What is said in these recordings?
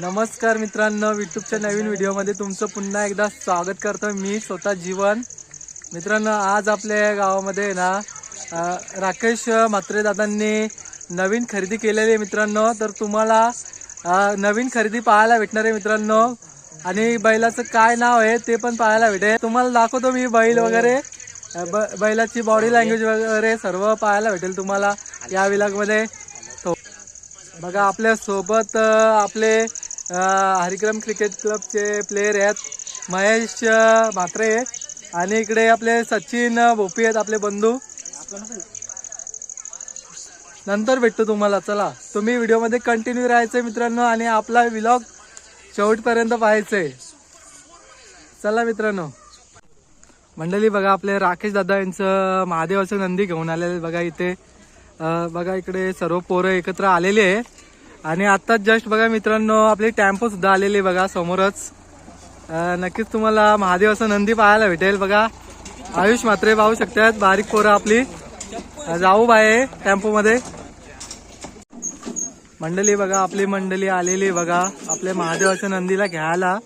नमस्कार मित्रांनो युट्यूबच्या नवीन व्हिडिओमध्ये तुमचं पुन्हा एकदा स्वागत करतो मी स्वतः जीवन. मित्रांनो आज आपल्या गावामध्ये ना राकेश म्हात्रे दादांनी नवीन खरेदी केलेली आहे मित्रांनो. तर तुम्हाला नवीन खरेदी पाहायला भेटणार आहे मित्रांनो. आणि बैलाचं काय नाव आहे ते पण पाहायला भेटेल. तुम्हाला दाखवतो मी बैल वगैरे. अं, ब- बैलाची बॉडी लँग्वेज वगैरे सर्व पाहायला भेटेल तुम्हाला या विलागमध्ये बघा आपल्यासोबत आपले हरिक्रम क्रिकेट क्लबचे प्लेयर आहेत. महेश म्हात्रे आणि इकडे आपले सचिन भोपी आहेत आपले बंधू. नंतर भेटतो तुम्हाला. चला तुम्ही व्हिडिओमध्ये कंटिन्यू राहायचंय मित्रांनो आणि आपला विलॉग शेवटपर्यंत पाहायचंय. चला मित्रांनो. मंडळी बघा आपले राकेश दादा यांचं महादेवाचं नंदी घेऊन आलेले बघा इथे. बघा इकडे सर्व पोरं एकत्र आलेले आहे. आणि आत्ताच जस्ट बघा मित्रांनो आपली टॅम्पो सुद्धा आलेली आहे बघा समोरच. नक्कीच तुम्हाला महादेवाचं नंदी पाहायला भेटेल बघा. आयुष मात्रे पाहू शकतात बारीक पोरं आपली. जाऊ बाय टेम्पो मध्ये मंडळी बघा आपली मंडळी आलेली बघा आपल्या महादेवाच्या नंदीला घ्यायला.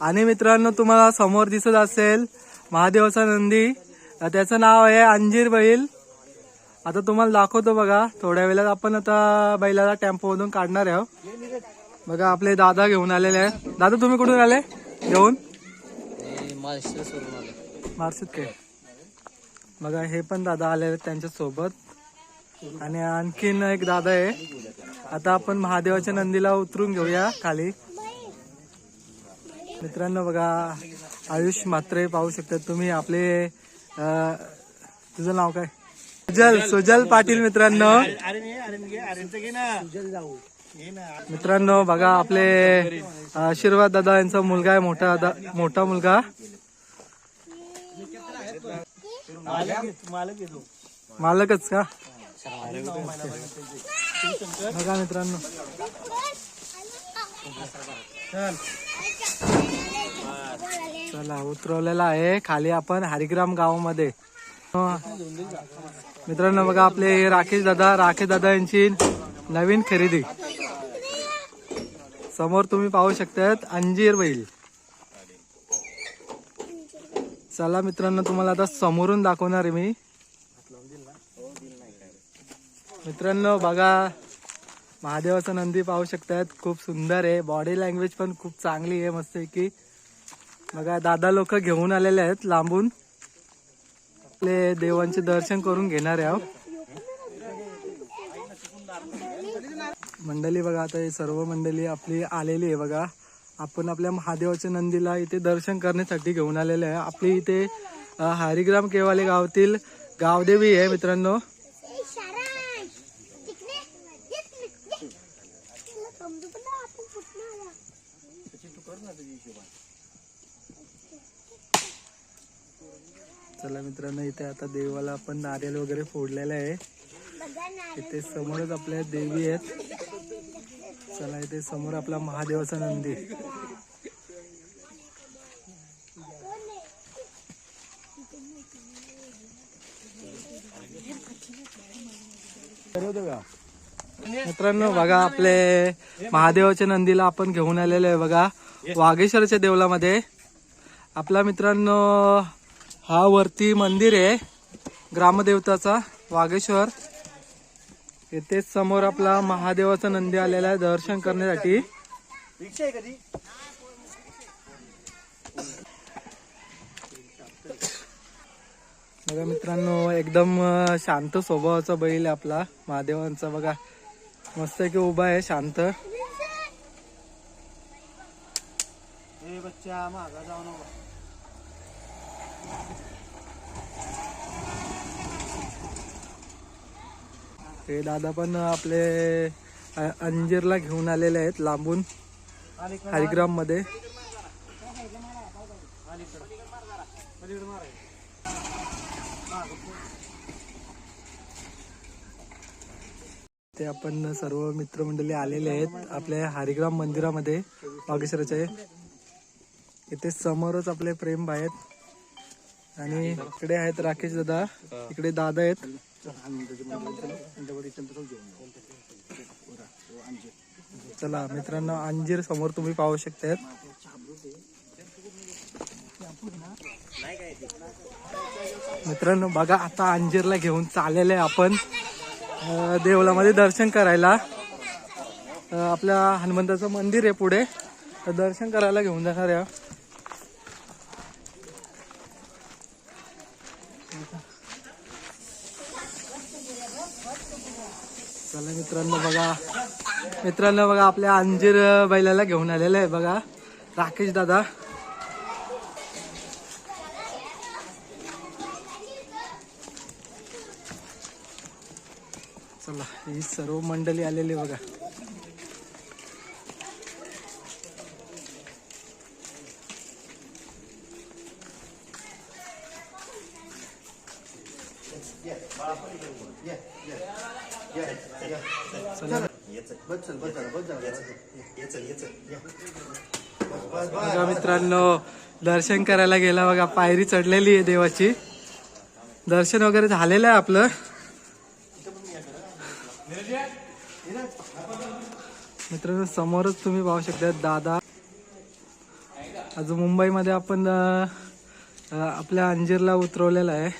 आणि मित्रांनो तुम्हाला समोर दिसत असेल महादेवाचा नंदी. त्याचं नाव आहे अंजीर बैल. आता तुम्हाला दाखवतो बघा. थोड्या वेळात आपण आता बैलाला टेम्पो मधून काढणार आहे हो. बघा आपले दादा घेऊन आलेले आहे दादा तुम्ही कुठून आले? घेऊन? मार्सित काय बघा हे पण दादा आलेले आहेत त्यांच्यासोबत आणि आणखीन एक दादा आहे. आता आपण महादेवाच्या नंदीला उतरून घेऊया खाली. मित्रांनो बघा आयुष मात्रे पाहू शकता तुम्ही. आपले तुझं नाव काय? सुजल सुजल पाटील मित्रांनो. मित्रांनो बघा आपले आशीर्वाद दादा यांचा मुलगा आहे मोठा दादा मोठा मुलगा. मालकच का? बघा मित्रांनो. चला उतरवलेला आहे खाली आपण हरिग्राम गावामध्ये. मित्रांनो बघा आपले राकेश दादा राकेश दादा यांची नवीन खरेदी. समोर तुम्ही पाहू शकतात अंजीर बैल. चला मित्रांनो तुम्हाला आता समोरून दाखवणार आहे मी. मित्रांनो बघा महादेवाचा नंदी पाहू शकतात. खूप सुंदर आहे. बॉडी लँग्वेज पण खूप चांगली आहे मस्त आहे की बघा दादा लोक घेऊन आलेले आहेत लांबून. आपले देवांचे दर्शन करून घेणार आहे आहोत. मंडळी बघा आता हे सर्व मंडळी आपली आलेली आहे बघा. आपण आपल्या महादेवाच्या नंदीला इथे दर्शन करण्यासाठी घेऊन आलेले आहे. आपली इथे हरिग्राम केवाले गावातील गावदेवी आहे मित्रांनो. चला मित्रांनो इथे आता देवाला आपण नारियल वगैरे फोडलेलं आहे. इथे समोरच आपल्या देवी आहेत. चला इथे समोर आपला महादेवाचा नंदी. मित्रांनो बघा आपले महादेवाच्या नंदीला आपण घेऊन आलेलो आहे. बघा वाघेश्वरच्या देवलामध्ये आपला मित्रांनो हा वरती मंदिर आहे. ग्रामदेवताचा वाघेश्वर येथेच समोर आपला महादेवाचा नंदी आलेला आहे दर्शन करण्यासाठी. बघा मित्रांनो एकदम शांत स्वभावाचा बैल आहे आपला महादेवांचा. बघा मस्त की उभा आहे शांत. ते दादा पण आपले अंजीरला घेऊन आलेले आहेत लांबून हरिग्राममध्ये. ते आपण सर्व मित्रमंडळी आलेले आहेत आपल्या हरिग्राम मंदिरामध्ये वागेश्वराच्या इथे समोरच आपले प्रेम आहेत. आणि इकडे आहेत राकेश दादा. इकडे दादा आहेत. चला मित्रांनो अंजीर समोर तुम्ही पाहू शकतात मित्रांनो बघा आता अंजीरला घेऊन चाललेलं आहे आपण देवळामध्ये दर्शन करायला. आपल्या हनुमंताचं मंदिर आहे पुढे. तर दर्शन करायला घेऊन जाणार आहे. चला मित्रांनो बघा. मित्रांनो बघा आपल्या अंजीर बैलाला घेऊन आलेलं आहे बघा. राकेश दादा. चला ही सर्व मंडळी आलेली आहे बघा. बघा मित्रांनो दर्शन करायला गेला बघा पायरी चढलेली आहे देवाची. दर्शन वगैरे झालेलं आहे आपलं. मित्रांनो समोरच तुम्ही पाहू शकता दादा. अजून मुंबईमध्ये आपण आपल्या अंजीरला उतरवलेला आहे.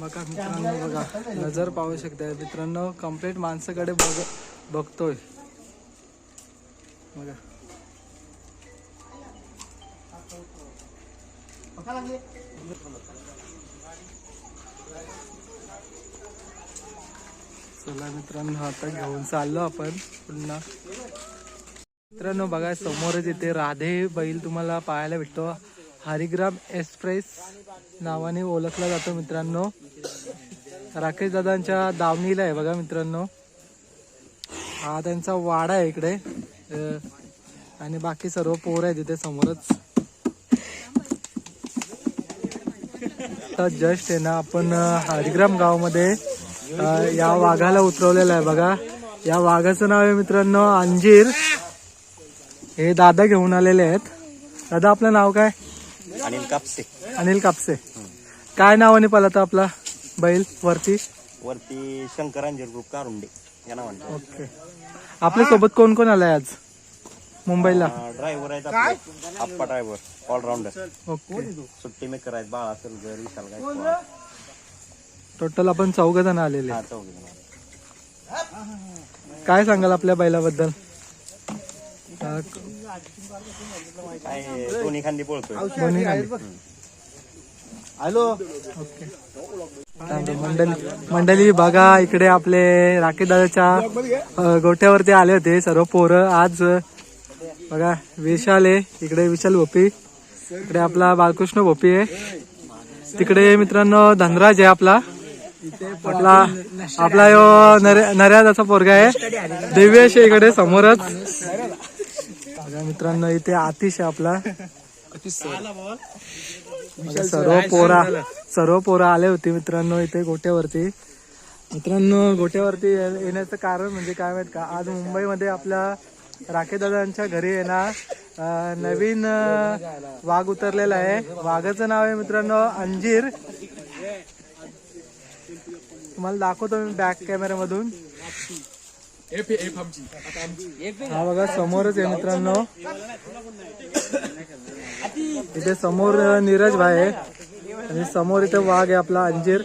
बघा. मित्रांनो बघा. नजर पाहू शकता मित्रांनो कंप्लीट माणसाकडे बघ बघतोय. बघा. चला मित्रांनो आता घेऊन चाललो आपण पुन्हा. मित्रांनो बघा समोरच इथे राधे बैल तुम्हाला पाहायला भेटतो. हरिग्राम एक्सप्रेस नावाने ओळखला जातो मित्रांनो. राकेश दादांच्या दावणीला आहे बघा मित्रांनो. हा त्यांचा वाडा आहे इकडे. आणि बाकी सर्व पोर आहे तिथे समोरच. जस्ट आहे ना आपण हरिग्राम गावामध्ये या वाघाला उतरवलेला आहे बघा. या वाघाचं नाव आहे मित्रांनो अंजीर. हे दादा घेऊन आलेले आहेत. दादा आपलं नाव काय? अनिल कापसे. अनिल कापसे. काय नावाने पळत आपला? बैल वरती? वरती शंकर अंजीर ग्रुप कारुंडे. या नावाने. ओके. आपल्यासोबत कोण कोण आलाय आज? मुंबईला? ड्रायव्हर आहेत आपले. Appa driver allrounder okay. सुट्टी मेकर आहेत बाळा सलगर विशाल गायकवाड. टोटल आपण चौघ जण आलेले. हा चौघे जण. काय सांगाल आपल्या बैलाबद्दल? दोन्ही खांदी पळतोय दोन्ही खाली. ओके चालतंय. मंडळी मंडळी बघा इकडे आपले राकेश दादाच्या अं, गोठ्यावरती आले होते सर्व पोरं. आज अं, बघा विशाल आहे. इकडे विशाल भोपी. इकडे आपला बालकृष्ण भोपी आहे. तिकडे मित्रांनो धनराज आहे आपला. आपला आपला यो नर्या- नर्यादाचा पोरगा आहे. दिव्येश आहे इकडे समोरच. मित्रांनो इथे आतिश आहे आपला. सर्व पोरा सर्व पोरं आले होते मित्रांनो इथे गोट्यावरती. मित्रांनो गोट्यावरती येण्याचं कारण म्हणजे काय माहीत का? आज मुंबईमध्ये आपल्या राखेदादांच्या घरी आहे ना अं, नवीन वाघ उतरलेला आहे. वाघाचं नाव आहे मित्रांनो अंजीर. तुम्हाला दाखवतो मी बॅक कॅमेऱ्यामधून हा बघा समोरच आहे मित्रांनो. इथे समोर नीरज भाई आहे. आणि समोर इथे वाघ आहे आपला अंजीर.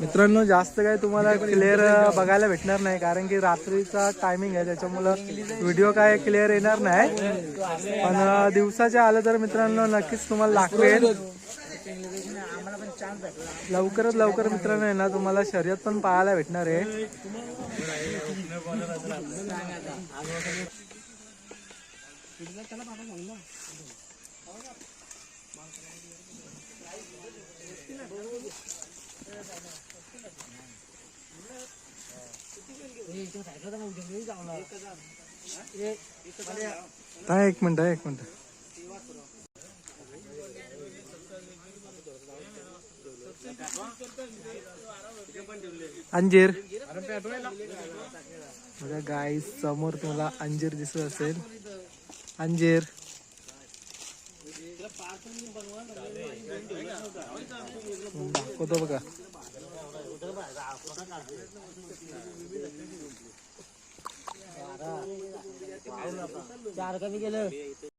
मित्रांनो जास्त काही तुम्हाला क्लिअर बघायला भेटणार नाही कारण की रात्रीचा टायमिंग आहे त्याच्यामुळं व्हिडिओ काय क्लिअर येणार नाही. पण दिवसाच्या आलं तर मित्रांनो नक्कीच तुम्हाला दाखवेल लवकरात लवकर मित्रांनो आहे ना तुम्हाला शर्यत पण पाहायला भेटणार आहे. एक मिनिट एक मिनिट. अंजीर. बघा गाय समोर तुम्हाला अंजीर दिसत असेल. अंजीर. दाखवतो बघा. चार कमी केलं.